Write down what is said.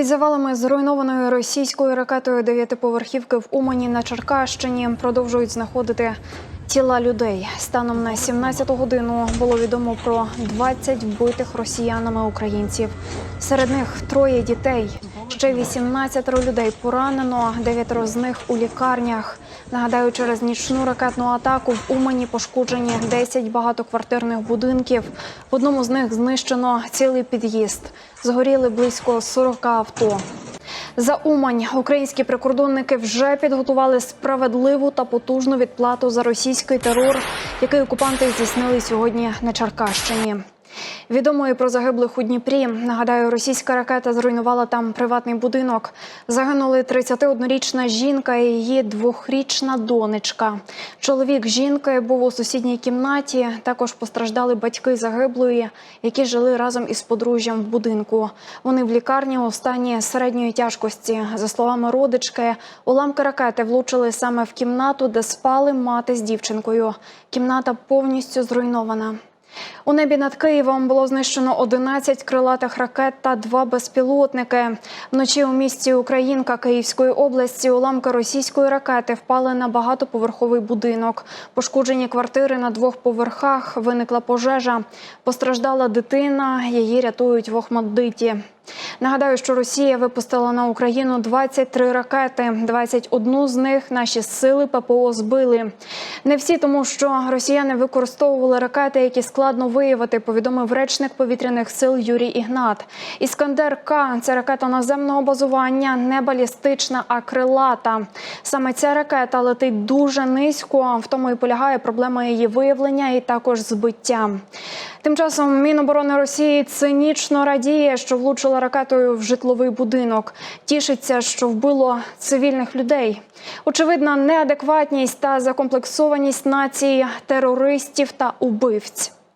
Під завалами зруйнованої російською ракетою дев'ятиповерхівки в Умані на Черкащині продовжують знаходити тіла людей. Станом на 17 годину було відомо про 20 вбитих росіянами українців. Серед них троє дітей. Ще 18 людей поранено, дев'ятеро з них у лікарнях. Нагадаю, через нічну ракетну атаку в Умані пошкоджені 10 багатоквартирних будинків. В одному з них знищено цілий під'їзд. Згоріли близько 40 авто. За Умань українські прикордонники вже підготували справедливу та потужну відплату за російський терор, який окупанти здійснили сьогодні на Черкащині. Відомо і про загиблих у Дніпрі. Нагадаю, російська ракета зруйнувала там приватний будинок. Загинули 31-річна жінка і її двохрічна донечка. Чоловік жінки був у сусідній кімнаті. Також постраждали батьки загиблої, які жили разом із подружжям в будинку. Вони в лікарні у стані середньої тяжкості. За словами родички, уламки ракети влучили саме в кімнату, де спали мати з дівчинкою. Кімната повністю зруйнована. У небі над Києвом було знищено 11 крилатих ракет та два безпілотники. Вночі у місті Українка Київської області уламки російської ракети впали на багатоповерховий будинок. Пошкоджені квартири на двох поверхах. Виникла пожежа. Постраждала дитина. Її рятують в Охмаддиті. Нагадаю, що Росія випустила на Україну 23 ракети. 21 з них наші сили ППО збили. Не всі, тому що росіяни використовували ракети, які складно виявити. Повідомив речник повітряних сил Юрій Ігнат. Іскандер К це ракета наземного базування, не балістична, а крилата. Саме ця ракета летить дуже низько. В тому і полягає проблема її виявлення і також збиття. Тим часом Міноборони Росії цинічно радіє, що влучила ракетою в житловий будинок. Тішиться, що вбило цивільних людей. Очевидна неадекватність та закомплексованість нації терористів та убивць.